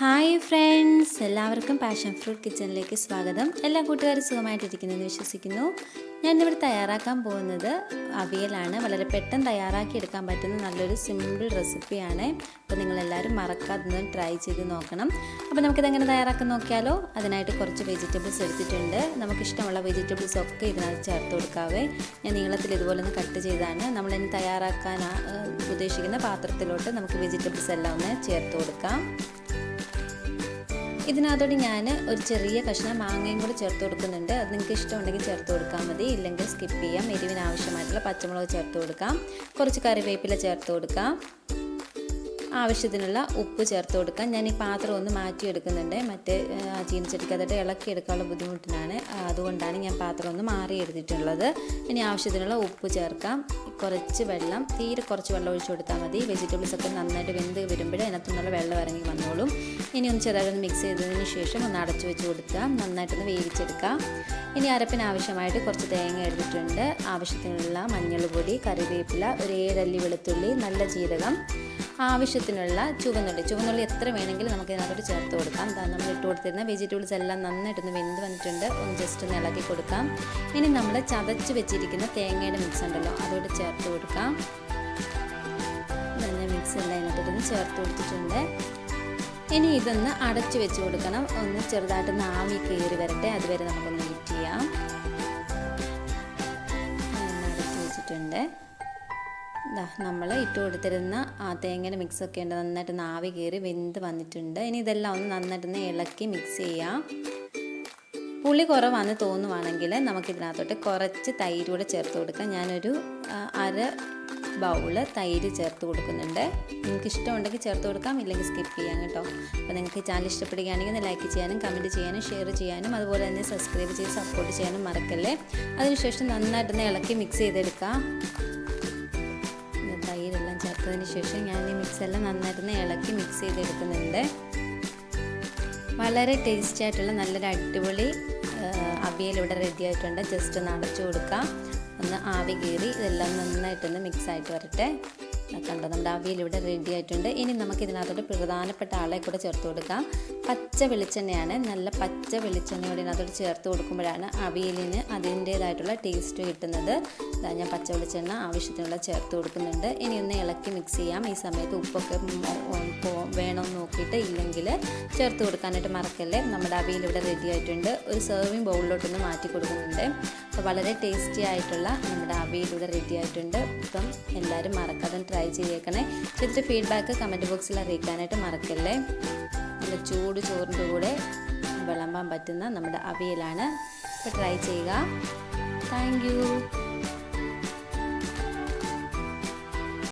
Hi friends എല്ലാവർക്കും passion fruit കിച്ചണിലേക്ക് സ്വാഗതം. എല്ലാ കൂട്ടുകാരും സുഖമായിട്ടിരിക്കുന്നെന്ന് വിശ്വസിക്കുന്നു. ഞാനിവിടെ തയ്യാറാക്കാൻ പോകുന്നത് അവിയലാണ്. വളരെ പെട്ടെന്ന് തയ്യാറാക്കി എടുക്കാൻ പറ്റുന്ന നല്ലൊരു സിമ്പിൾ റെസിപ്പിയാണ് അപ്പോൾ നിങ്ങളെല്ലാവരും മറക്കാതെ ട്രൈ ചെയ്ത് നോക്കണം. അപ്പോൾ നമുക്കിതെങ്ങനെ തയ്യാറാക്കാൻ നോക്കിയാലോ? അതിനായിട്ട് കുറച്ച് വെജിറ്റബിൾസ് എടുത്തിട്ടുണ്ട്. നമുക്കിഷ്ടമുള്ള വെജിറ്റബിൾസ് ഒക്കെ ഇതിനകത്ത് ചേർത്ത് കൊടുക്കാവേ. ഞാൻ നീളത്തിൽ ഇതുപോലെ ഒന്ന് കട്ട് ചെയ്താണ്. നമ്മളിനി തയ്യാറാക്കാൻ ഉദ്ദേശിക്കുന്ന പാത്രത്തിലോട്ട് നമുക്ക് വെജിറ്റബിൾസ് എല്ലാം ഒന്ന് ചേർത്ത് കൊടുക്കാം. ഇതിനകത്തോട്ട് ഞാൻ ഒരു ചെറിയ കഷ്ണം മാങ്ങയും കൂടി ചേർത്ത് കൊടുക്കുന്നുണ്ട്. അത് നിങ്ങൾക്ക് ഇഷ്ടമുണ്ടെങ്കിൽ ചേർത്ത് കൊടുക്കാൻ മതി. ഇല്ലെങ്കിൽ സ്കിപ്പ് ചെയ്യാം. എരിവിന് ആവശ്യമായിട്ടുള്ള പച്ചമുളക് ചേർത്ത് കൊടുക്കാം. കുറച്ച് കറിവേപ്പില ചേർത്ത് കൊടുക്കാം. ആവശ്യത്തിനുള്ള ഉപ്പ് ചേർത്ത് കൊടുക്കാം. ഞാൻ ഈ പാത്രം ഒന്ന് മാറ്റിയെടുക്കുന്നുണ്ട്. മറ്റേ ചീനിച്ചട്ടിക്കകത്തോട്ട് ഇളക്കി എടുക്കാനുള്ള ബുദ്ധിമുട്ടിനാണ്. അതുകൊണ്ടാണ് ഞാൻ പാത്രം ഒന്ന് മാറി എടുത്തിട്ടുള്ളത്. ഇനി ആവശ്യത്തിനുള്ള ഉപ്പ് ചേർക്കാം. കുറച്ച് വെള്ളം തീരെ കുറച്ച് വെള്ളം ഒഴിച്ചു കൊടുത്താൽ മതി. വെജിറ്റബിൾസ് ഒക്കെ നന്നായിട്ട് വെന്ത് വരുമ്പോഴേ അതിനകത്തുനിന്നുള്ള വെള്ളം ഇറങ്ങി വന്നോളും. ഇനി ഒന്ന് ചെറുതായിട്ട് മിക്സ് ചെയ്തതിന് ശേഷം ഒന്ന് അടച്ചു വെച്ച് കൊടുക്കാം. നന്നായിട്ടൊന്ന് വേവിച്ചെടുക്കാം. ഇനി അരപ്പിന് ആവശ്യമായിട്ട് കുറച്ച് തേങ്ങ എടുത്തിട്ടുണ്ട്. ആവശ്യത്തിനുള്ള മഞ്ഞൾ പൊടി കറിവേപ്പില ഒരു ഏഴല്ലി വെളുത്തുള്ളി നല്ല ജീരകം ആവശ്യത്തിനുള്ള ചുവന്നുള്ളി. ചുവന്നുള്ളി എത്ര വേണമെങ്കിലും നമുക്ക് ഇതിനകത്തോട്ട് ചേർത്ത് കൊടുക്കാം. എന്താ നമ്മൾ ഇട്ട് കൊടുത്തിരുന്ന വെജിറ്റബിൾസ് എല്ലാം നന്നായിട്ടൊന്ന് വെന്ത് വന്നിട്ടുണ്ട്. ഒന്ന് ജസ്റ്റ് ഒന്ന് ഇളക്കി കൊടുക്കാം. ഇനി നമ്മൾ ചതച്ച് വെച്ചിരിക്കുന്ന തേങ്ങയുടെ മിക്സ് ഉണ്ടല്ലോ അതോട് ചേർത്ത് കൊടുക്കാം. നല്ല മിക്സ് എല്ലാം ഇതിനകത്തോട്ടൊന്ന് ചേർത്ത് കൊടുത്തിട്ടുണ്ട്. ഇനി ഇതൊന്ന് അടച്ചു വെച്ച് കൊടുക്കണം. ഒന്ന് ചെറുതായിട്ടൊന്ന് ആവി കയറി വരട്ടെ. അതുവരെ നമുക്കൊന്ന് വെയിറ്റ് ചെയ്യാം. നമ്മൾ ഇട്ട് കൊടുത്തിരുന്ന ആ തേങ്ങയുടെ മിക്സൊക്കെ ഉണ്ട്. നന്നായിട്ട് നാവി കയറി വെന്ത് വന്നിട്ടുണ്ട്. ഇനി ഇതെല്ലാം ഒന്ന് നന്നായിട്ടൊന്ന് ഇളക്കി മിക്സ് ചെയ്യാം. പുളി കുറവാന്ന് തോന്നുവാണെങ്കിൽ നമുക്കിതിനകത്തോട്ട് കുറച്ച് തൈര് കൂടെ ചേർത്ത് കൊടുക്കാം. ഞാനൊരു അര ബൗൾ തൈര് ചേർത്ത് കൊടുക്കുന്നുണ്ട്. നിങ്ങൾക്ക് ഇഷ്ടമുണ്ടെങ്കിൽ ചേർത്ത് കൊടുക്കാം ഇല്ലെങ്കിൽ സ്കിപ്പ് ചെയ്യാം കേട്ടോ. അപ്പോൾ നിങ്ങൾക്ക് ചാനൽ ഇഷ്ടപ്പെടുകയാണെങ്കിൽ ഒന്ന് ലൈക്ക് ചെയ്യാനും കമന്റ് ചെയ്യാനും ഷെയർ ചെയ്യാനും അതുപോലെ തന്നെ സബ്സ്ക്രൈബ് ചെയ്ത് സപ്പോർട്ട് ചെയ്യാനും മറക്കല്ലേ? അതിനുശേഷം നന്നായിട്ടൊന്ന് ഇളക്കി മിക്സ് ചെയ്തെടുക്കാം. ചേർത്തതിന് ശേഷം ഞാൻ ഈ മിക്സ് എല്ലാം നന്നായിട്ടൊന്ന് ഇളക്കി മിക്സ് ചെയ്തെടുക്കുന്നുണ്ട്. വളരെ ടേസ്റ്റി ആയിട്ടുള്ള നല്ലൊരു അടിപൊളി അവിയൽ ഇവിടെ റെഡി ആയിട്ടുണ്ട്. ജസ്റ്റ് ഒന്ന് അടച്ചു കൊടുക്കാം. ഒന്ന് ആവി കീറി ഇതെല്ലാം നന്നായിട്ടൊന്ന് മിക്സ് ആയിട്ട് വരട്ടെ. കണ്ടോ നമ്മുടെ അവിയൽ ഇവിടെ റെഡി ആയിട്ടുണ്ട്. ഇനി നമുക്ക് ഇതിനകത്തോട്ട് പ്രധാനപ്പെട്ട ആളെ കൂടെ ചേർത്ത് കൊടുക്കാം. പച്ച വെളിച്ചെണ്ണയാണ്. നല്ല പച്ച വെളിച്ചെണ്ണ കൂടി ഇതിനകത്തോട്ട് ചേർത്ത് കൊടുക്കുമ്പോഴാണ് അവിയലിന് അതിന്റേതായിട്ടുള്ള ടേസ്റ്റ് കിട്ടുന്നത്. ഇതാ ഞാൻ പച്ച വെളിച്ചെണ്ണ ആവശ്യത്തിനുള്ള ചേർത്ത് കൊടുക്കുന്നുണ്ട്. ഇനി ഒന്ന് ഇളക്കി മിക്സ് ചെയ്യാം. ഈ സമയത്ത് ഉപ്പൊക്കെ വേണമെന്ന് നോക്കിയിട്ട് ഇല്ലെങ്കിൽ ചേർത്ത് കൊടുക്കാനായിട്ട് മറക്കല്ലേ? നമ്മുടെ അവിയൽ ഇവിടെ റെഡി ആയിട്ടുണ്ട്. ഒരു സെർവിങ് ബൗളിലോട്ടൊന്ന് മാറ്റി കൊടുക്കുന്നുണ്ട്. അപ്പോൾ വളരെ ടേസ്റ്റി ആയിട്ടുള്ള നമ്മുടെ അവിയൽ ഇവിടെ റെഡി ആയിട്ടുണ്ട്. ഇപ്പം എല്ലാവരും മറക്കാതെ ട്രൈ ചെയ്തേക്കണേ ചെറിയ ഫീഡ്ബാക്ക് കമന്റ് ബോക്സിൽ അറിയിക്കാനായിട്ട് മറക്കല്ലേ. നല്ല ചൂട് ചോറിന്റെ കൂടെ വിളമ്പാൻ പറ്റുന്ന നമ്മുടെ അവിയലാണ്. അപ്പോൾ ട്രൈ ചെയ്യുക. താങ്ക്